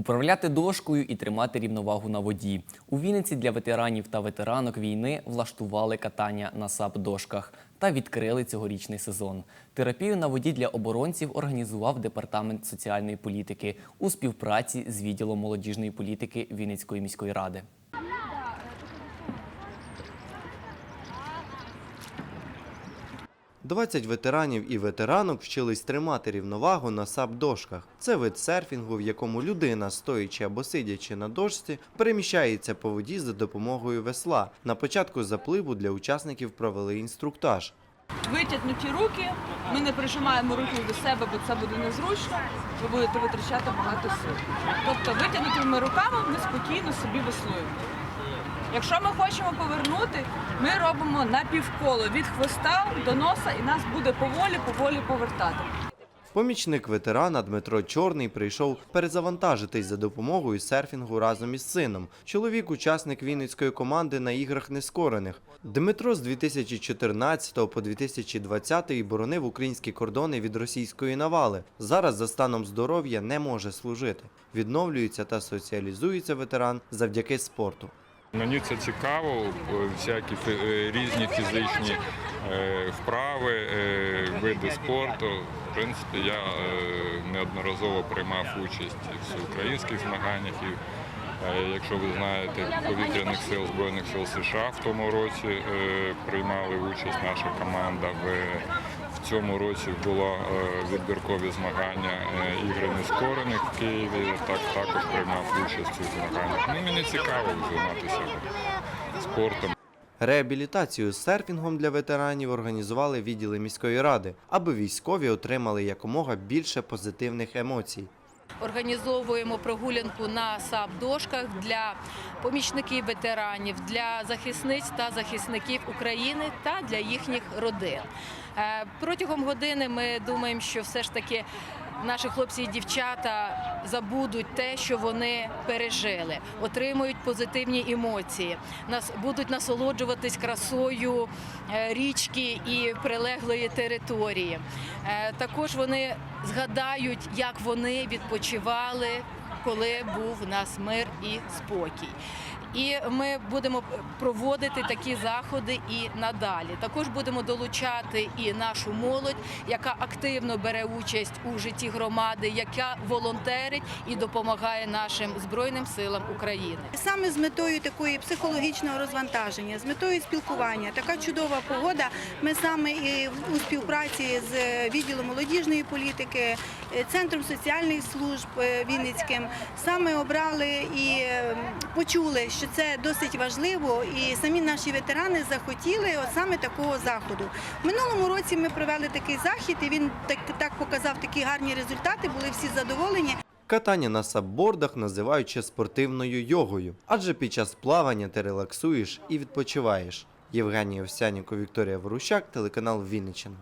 Управляти дошкою і тримати рівновагу на воді. У Вінниці для ветеранів та ветеранок війни влаштували катання на САП-дошках та відкрили цьогорічний сезон. Терапію на воді для оборонців організував департамент соціальної політики у співпраці з відділом молодіжної політики Вінницької міської ради. – 20 ветеранів і ветеранок вчились тримати рівновагу на сап-дошках. Це вид серфінгу, в якому людина, стоячи або сидячи на дошці, переміщається по воді за допомогою весла. На початку запливу для учасників провели інструктаж. Витягнуті руки, ми не прижимаємо руки до себе, бо це буде незручно. Ви будете витрачати багато сил. Тобто витягнутими руками ми спокійно собі веслуємо. Якщо ми хочемо повернути, ми робимо напівколо від хвоста до носа, і нас буде поволі-поволі повертати. Помічник ветерана Дмитро Чорний прийшов перезавантажитись за допомогою серфінгу разом із сином. Чоловік – учасник Вінницької команди на іграх нескорених. Дмитро з 2014 по 2020 боронив українські кордони від російської навали. Зараз за станом здоров'я не може служити. Відновлюється та соціалізується ветеран завдяки спорту. Мені це цікаво, всякі е, різні фізичні е, вправи, е, види спорту. В принципі, я неодноразово приймав участь в всеукраїнських змаганнях. І, якщо ви знаєте, повітряних сил Збройних сил США в тому році приймали участь наша команда. В цьому році було е, відбіркові змагання е, ігри нескорених в Києві. Так також приймав участь у змаганнях. Ну, мені цікаво займатися спортом. Реабілітацію з серфінгом для ветеранів організували відділи міської ради, аби військові отримали якомога більше позитивних емоцій. Організовуємо прогулянку на САП-дошках для помічників ветеранів, для захисниць та захисників України та для їхніх родин. Е, Протягом години ми думаємо, що все ж таки наші хлопці і дівчата забудуть те, що вони пережили, отримують позитивні емоції, нас будуть насолоджуватись красою е, річки і прилеглої території. Е, Також вони згадають, як вони відпочивали, коли був у нас мир і спокій. І ми будемо проводити такі заходи і надалі. Також будемо долучати і нашу молодь, яка активно бере участь у житті громади, яка волонтерить і допомагає нашим збройним силам України. Саме з метою такої психологічного розвантаження, з метою спілкування, така чудова погода. Ми саме і у співпраці з відділом молодіжної політики, центром соціальних служб е, Вінницьким саме обрали і е, почули, що це досить важливо, і самі наші ветерани захотіли от саме такого заходу. В минулому році ми провели такий захід, і він так, так показав такі гарні результати. Були всі задоволені. Катання на саббордах називають ще спортивною йогою, адже під час плавання ти релаксуєш і відпочиваєш. Євгеній Овсяніков, Вікторія Ворущак, телеканал Вінниччина.